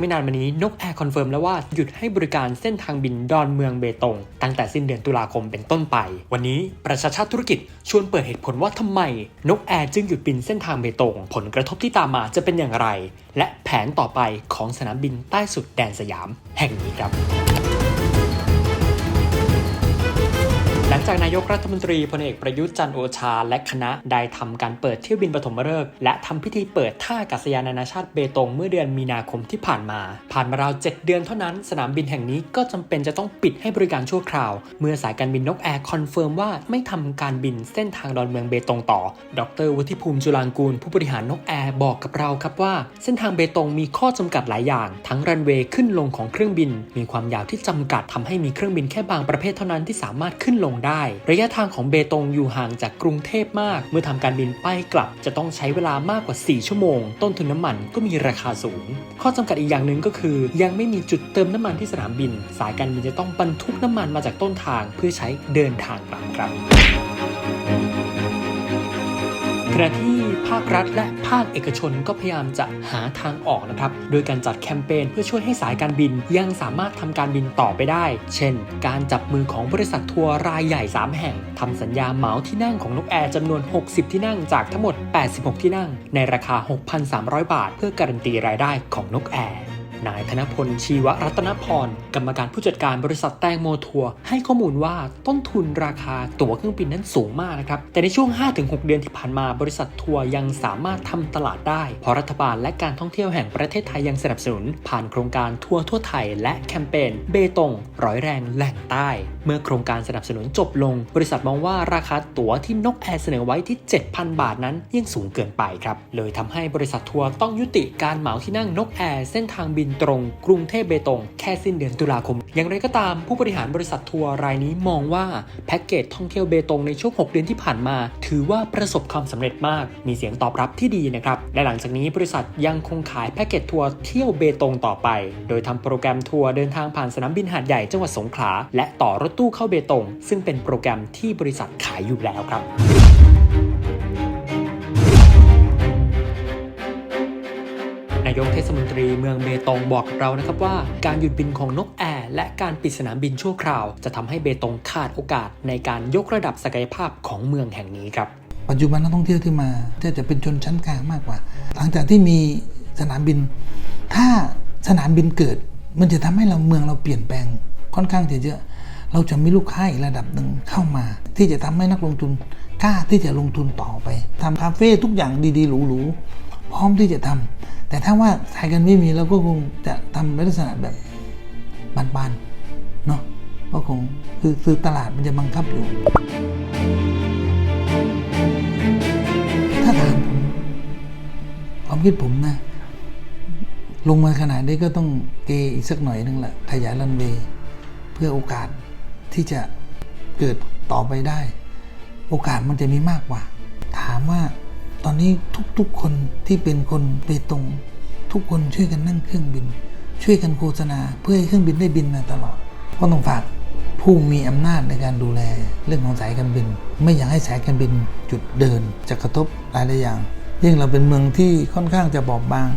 ไม่นานมานี้นกแอร์คอนเฟิร์มแล้วว่าหยุดให้บริการเส้นทางบินดอนเมืองเบตง ตั้งแต่สิ้นเดือนตุลาคมเป็นต้นไป วันนี้ประชาชาติธุรกิจชวนเปิดเหตุผลว่าทำไม นกแอร์จึงหยุดบินเส้นทางเบตง ผลกระทบที่ตามมาจะเป็นอย่างไร และแผนต่อไปของสนามบินใต้สุดแดนสยาม แห่งนี้ครับ งจากนายกรัฐมนตรีพลเอกประยุทธ์จันโอชา และคณะได้ทำการเปิดเที่ยวบินปฐมฤกษ์และทำพิธีเปิดท่าอากาศยานนานาชาติเบตงเมื่อเดือนมีนาคมที่ผ่านมา ผ่านมาราว 7 เดือนเท่านั้น สนามบินแห่งนี้ก็จำเป็นจะต้องปิดให้บริการชั่วคราว เมื่อสายการบินนกแอร์คอนเฟิร์มว่าไม่ทำการบินเส้นทางดอนเมืองเบตงต่อ ดรวุฒิภูมิจุลางกูล ผู้บริหารนกแอร์บอกกับเราครับว่า เส้นทางเบตงมีข้อจำกัดหลายอย่าง ทั้งรันเวย์ขึ้นลงของเครื่องบิน มีความยาวที่จำกัดทำให้มีเครื่องบินแค่บางประเภทเท่านั้นที่สามารถขึ้นลงได้ระยะทางของเบตงอยู่ห่างจากกรุงเทพมาก เมื่อทำการบินไปกลับจะต้องใช้เวลามากกว่า 4 ชั่วโมง ต้นทุนน้ำมันก็มีราคาสูง ข้อจำกัดอีกอย่างหนึ่งก็คือ ยังไม่มีจุดเติมน้ำมันที่สนามบิน สายการบินจะต้องบรรทุกน้ำมันมาจากต้นทาง เพื่อใช้เดินทางกลับครับขณะที่ ภาครัฐ และภาคเอกชนก็พยายามจะหาทางออกนะครับ โดยการจัดแคมเปญเพื่อช่วยให้สายการบินยังสามารถทำการบินต่อไปได้ เช่น การจับมือของบริษัททัวร์รายใหญ่ 3 แห่งทำสัญญาเหมาที่นั่งของนกแอร์จำนวน 60 ที่นั่งจากทั้งหมด 86 ที่นั่ง ในราคา 6,300 บาท เพื่อการันตีรายได้ของนกแอร์ นายธนพลชีวรัตนพร กรรมการผู้จัดการบริษัทแตงโมทัวร์ให้ข้อมูลว่าต้นทุนราคาตั๋วเครื่องบินนั้นสูงมากนะครับ แต่ในช่วง 5-6 เดือนที่ผ่านมาบริษัททัวร์ยังสามารถทำตลาดได้ เพราะรัฐบาลและการท่องเที่ยวแห่งประเทศไทยยังสนับสนุน ผ่านโครงการทัวร์ทั่วไทย และแคมเปญเบตงร้อยแรงแหล่งใต้ เมื่อโครงการสนับสนุนจบลง บริษัทมองว่าราคาตั๋วที่นกแอร์เสนอไว้ที่ 7,000 บาทนั้นยังสูงเกินไปครับเลยทำให้บริษัททัวร์ต้องยุติการเหมาที่นั่งนกแอร์เส้นทางบินตรงกรุงเทพเบตงแค่สิ้นเดือนตุลาคม อย่างไรก็ตามผู้บริหารบริษัททัวร์รายนี้มองว่าแพ็กเกจท่องเที่ยวเบตงในช่วง 6 เดือนที่ผ่านมา ถือว่าประสบความสำเร็จมาก มีเสียงตอบรับที่ดีนะครับ และหลังจากนี้บริษัทยังคงขายแพ็กเกจทัวร์เที่ยวเบตงต่อไป โดยทำโปรแกรมทัวร์เดินทางผ่านสนามบินหาดใหญ่จังหวัดสงขลาและต่อรถตู้เข้าเบตง ซึ่งเป็นโปรแกรมที่บริษัทขายอยู่แล้วครับายกเทศมนตรีเมืองเบตงบอกกับเรานะครับว่า การหยุดบินของนกแอร์และการปิดสนามบินชั่วคราว จะทำให้เบตงขาดโอกาสในการยกระดับศักยภาพของเมืองแห่งนี้ครับ ปัจจุบันนักท่องเที่ยวที่มาจะจะเป็นชนชั้นกลางมากกว่า หลังจากที่มีสนามบิน ถ้าสนามบินเกิด มันจะทำให้เราเมืองเราเปลี่ยนแปลงค่อนข้างจะเยอะ เราจะมีลูกค้าอีกระดับหนึ่งเข้ามา ที่จะทำให้นักลงทุนกล้าที่จะลงทุนต่อไปทำคาเฟ่ทุกอย่างดีๆหรูๆ พร้อมที่จะทำแต่ถ้าว่าสายกันไม่มีเราก็คงจะทำในลักษณะแบบบานๆเนาะก็คงคือคือตลาดมันจะบังคับอยู่ ถ้าถามผมความคิดผมนะ ลงมาขนาดนี้ก็ต้องเกอีกสักหน่อยนึงแหละขยายรันเวย์เพื่อโอกาสที่จะเกิดต่อไปได้ โอกาสมันจะมีมากกว่า ถามว่า ตอนนี้ทุกๆคนที่เป็นคนเบตง ทุกคนช่วยกันนั่งเครื่องบิน ช่วยกันโฆษณาเพื่อให้เครื่องบินได้บินมาตลอดก็ต้องฝากผู้มีอำนาจในการดูแลเรื่องของสายการบิน ไม่อยากให้สายการบินจุดเดินจะกระทบหลายๆอย่างยิ่งเราเป็นเมืองที่ค่อนข้างจะบอบบาง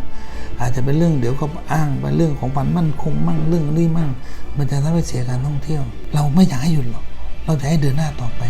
อาจจะเป็นเรื่องเดี๋ยวก็อ้างไปเรื่องของความมั่นคงมั่งเรื่องนี้มั่งมันจะทำให้เสียการท่องเที่ยว เราไม่อยากให้หยุดหรอกเราจะให้เดินหน้าต่อไป